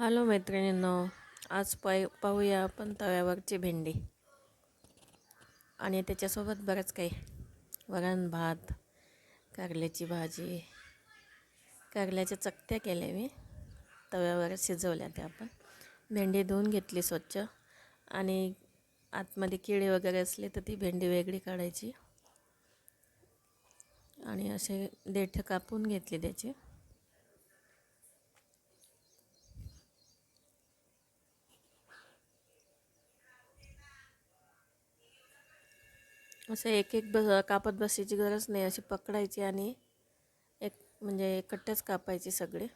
Hello मैत्रिणींनो आज पाय पाहूया आपण तव्यावरची भेंडी. आणि त्याच्यासोबत बरंच काही. वरण भात कारल्याची भाजी कारल्याच्या चकत्या केल्या मी. तव्यावर शिजवल्या त्या आपण. भेंडी धुवून घेतली स्वच्छ. आणि आतमध्ये किडे वगैरे असले तर ती भेंडी वेगळी काढायची. आणि असे देठ कापून घेतली त्याची. असं एक एक बस कापत बसायची गरज नाही. अशी पकडायची आणि एक म्हणजे एकट्टच कापायची सगळे.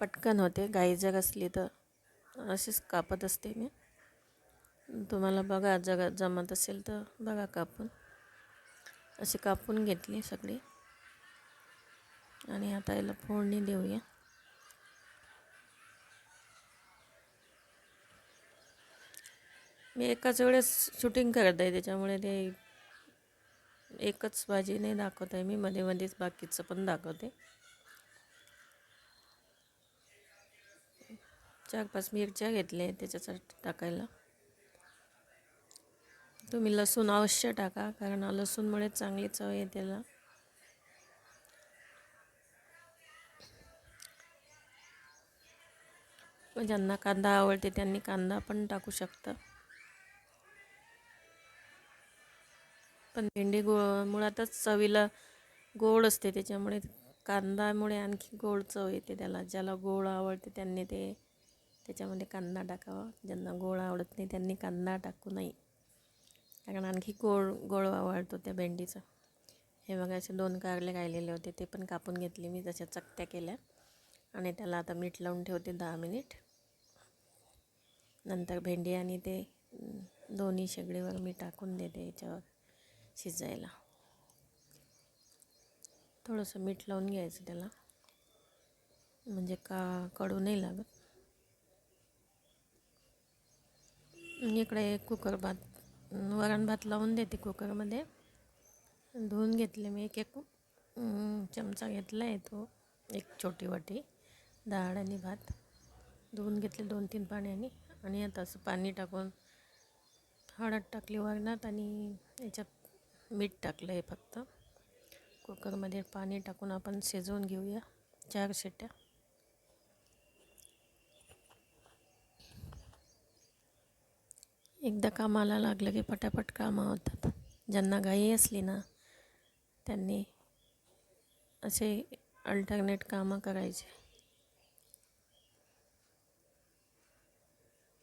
पटकन होते. गाई जर असली तर अशीच कापत असते मी. तुम्हाला बघा जग जमत असेल तर बघा कापून. अशी कापून घेतली सगळी. आणि आता याला फोडणी देऊया. मी एकाच वेळेस शूटिंग करत आहे. त्याच्यामुळे ते एकच भाजी नाही दाखवत आहे मी मध्ये मध्येच बाकीचं पण दाखवते. चार पाच मिरच्या घेतल्या त्याच्यासाठी टाकायला. तुम्ही लसूण अवश्य टाका कारण लसूणमुळे चांगली चव आहे त्याला. ज्यांना कांदा आवडते त्यांनी कांदा पण टाकू शकता. पण भेंडी गो मुळातच चवीला गोड असते त्याच्यामुळे कांदामुळे आणखी गोड चव येते त्याला. ज्याला गोड आवडते त्यांनी ते त्याच्यामध्ये कांदा टाकावा. ज्यांना गोड आवडत नाही त्यांनी कांदा टाकू नाही कारण आणखी गोड गोड आवडतो त्या भेंडीचा. हे बघा असे दोन कारले राहिलेले होते. ते पण कापून घेतले मी तशा चकत्या केल्या. आणि त्याला आता मीठ लावून ठेवते दहा मिनिट. नंतर भेंडी आणि ते दोन्ही शेगडीवर मी टाकून देते याच्यावर. शिजायला. थोडंसं मीठ लावून घ्यायचं त्याला. म्हणजे का कडू नाही लागत. इकडे कुकर भात वरण भात लावून देते कुकरमध्ये. धुवून घेतले मी एक एक. चमचा घेतला आहे तो एक छोटी वाटी डाळ आणि भात. धुवून घेतले दोन तीन पाण्याने. आणि आता असं पाणी टाकून हळद टाकली वरणात आणि याच्यात मीठ टाकलं आहे फक्त. कुकरमध्ये पाणी टाकून आपण शिजवून घेऊया. चार शिट्या. एकदा कामाला लागलं की पटापट कामं होतात. ज्यांना घाई असली ना त्यांनी असे अल्टरनेट कामं करायचे.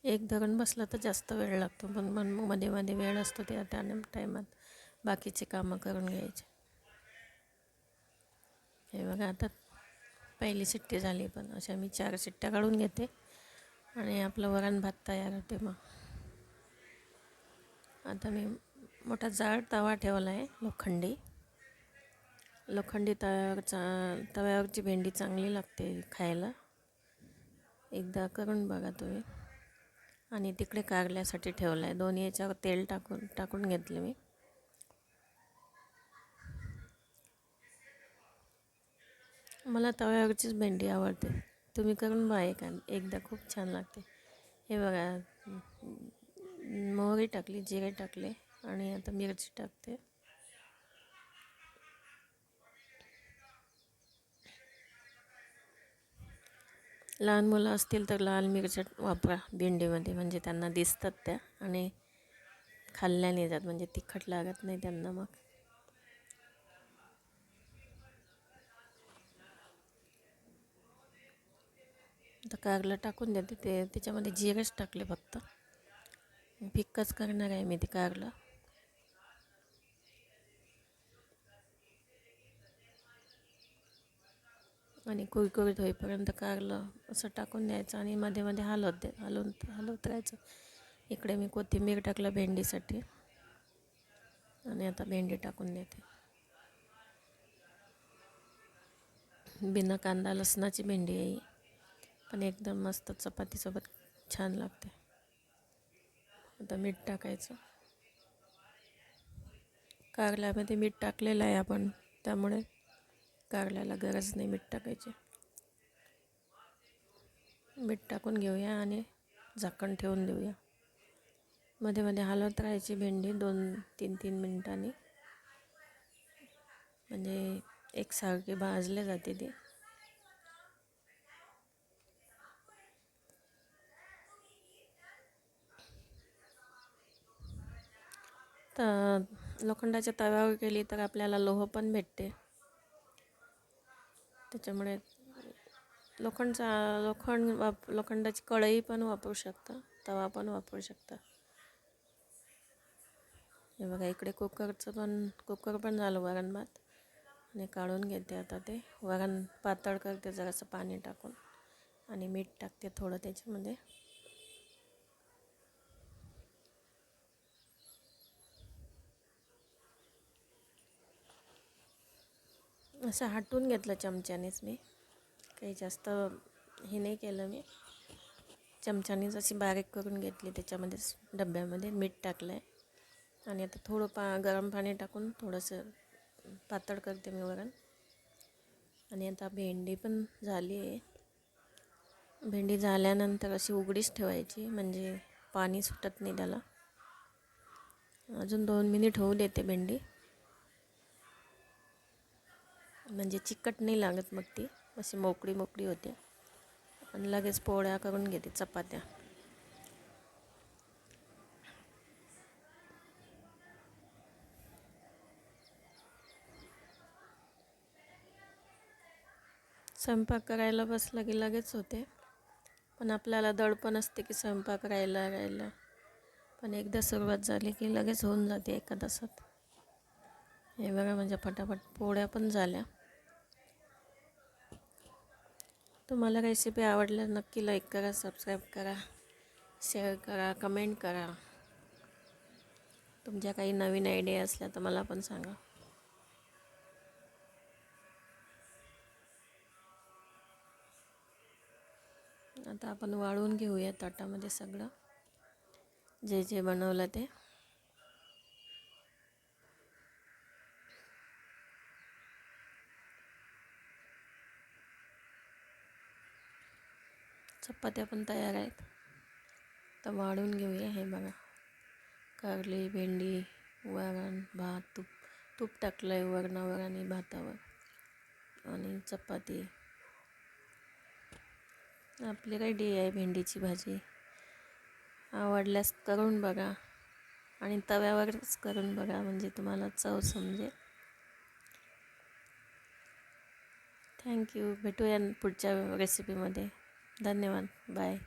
एक धरण बसलं तर जास्त वेळ लागतो. पण मग मध्ये मध्ये वेळ असतो त्या त्या टायमात बाकीचे कामं करून घ्यायचे. हे बघा आता पहिली सिट्टी झाली पण अशा मी चार सिट्ट्या काढून घेते आणि आपलं वरण भात तयार होते मग. आता मी मोठा जाड तवा ठेवला आहे लोखंडी. लोखंडी तव्यावर चा तव्यावरची भेंडी चांगली लागते खायला. एकदा करून बघा तुम्ही. आणि तिकडे कारल्यासाठी ठेवलं आहे दोन्ही याच्यावर तेल टाकून टाकून घेतले मी. मला तव्यावरचीच भेंडी आवडते. तुम्ही करून बघा एक एकदा खूप छान लागते. हे बघा मोहरी टाकली जिरे टाकले आणि आता मिरची टाकते. लहान मुलं असतील तर लाल मिरच्या वापरा भेंडीमध्ये म्हणजे त्यांना दिसतात त्या आणि खाल्ल्याने जात म्हणजे तिखट लागत नाही त्यांना मग. आता कारलं टाकून देते. ते त्याच्यामध्ये जिरेच टाकले फक्त. फिक्कच करणार आहे मी ते कारलं. आणि कुरकुरीत होईपर्यंत कारलं असं टाकून द्यायचं आणि मध्ये मध्ये हलवत दे हलवून हलवत राहायचं. इकडे मी कोथिंबीर टाकलं भेंडीसाठी. आणि आता भेंडी टाकून देते. बिना कांदा लसणाची भेंडी आहे पण एकदम मस्त चपातीसोबत छान लागते. आता मीठ टाकायचं. कारल्यामध्ये मीठ टाकलेलं आहे आपण त्यामुळे कारल्याला गरज नाही मीठ टाकायची. मीठ टाकून घेऊया आणि झाकण ठेवून देऊया. मध्ये मध्ये हलवत राहायची भेंडी दोन तीन तीन मिनिटांनी. म्हणजे एकसारखी भाजले जाते ती. तर लोखंडाच्या तव्यावर केली तर आपल्याला लोह पण भेटते. त्याच्यामुळे लोखंडचा लोखंड वाप लोखंडाची कढई पण वापरू शकता तवा पण वापरू शकता. हे बघा इकडे कुकरचं पण कुकर पण झालं वरण भात. आणि काढून घेते आता ते. वरण पातळ करते जरासं पाणी टाकून. आणि मीठ टाकते थोडं त्याच्यामध्ये. असं हटवून घेतलं चमच्यानेच मी. काही जास्त हे नाही केलं मी. चमच्यानेच अशी बारीक करून घेतली. त्याच्यामध्येच डब्यामध्ये मीठ टाकलं आहे आणि आता थोडं पा गरम पाणी टाकून थोडंसं पातळ करते मी वरण. आणि आता भेंडी पण झाली आहे. भेंडी झाल्यानंतर अशी उघडीच ठेवायची. म्हणजे पाणी सुटत नाही त्याला. अजून दोन मिनिट होऊ देते भेंडी. म्हणजे चिकट नाही लागत मग ती. अशी मोकळी मोकळी होते. आणि लगेच पोळ्या करून घेते चपात्या. स्वयंपाक करायला बसला की लगेच होते. पण आपल्याला दडपण असते की स्वयंपाक राहिला राहायला पण एकदा सुरुवात झाली की लगेच होऊन जाते एका तासात हे बघा म्हणजे फटाफट पोळ्या पण झाल्या. तुम्हाला रेसिपी आवडल्या नक्की लाईक करा सबस्क्राईब करा शेअर करा कमेंट करा. तुमच्या काही नवीन आयडिया असल्या तर मला पण सांगा. आता आपण वाळून घेऊया ताटामध्ये सगळं. जे जे बनवलं ते. चपात्या पण तयार आहेत तर वाढून घेऊया हे बघा। कारली भेंडी वरण भात तूप तूप टाकलं आहे वरणावर आणि भातावर आणि चपाती. आपली रेडी आहे भेंडीची भाजी. आवडल्यास करून बघा आणि तव्यावरच करून बघा म्हणजे तुम्हाला चव समजेल. थँक्यू भेटूया पुढच्या रेसिपीमध्ये धन्यवाद बाय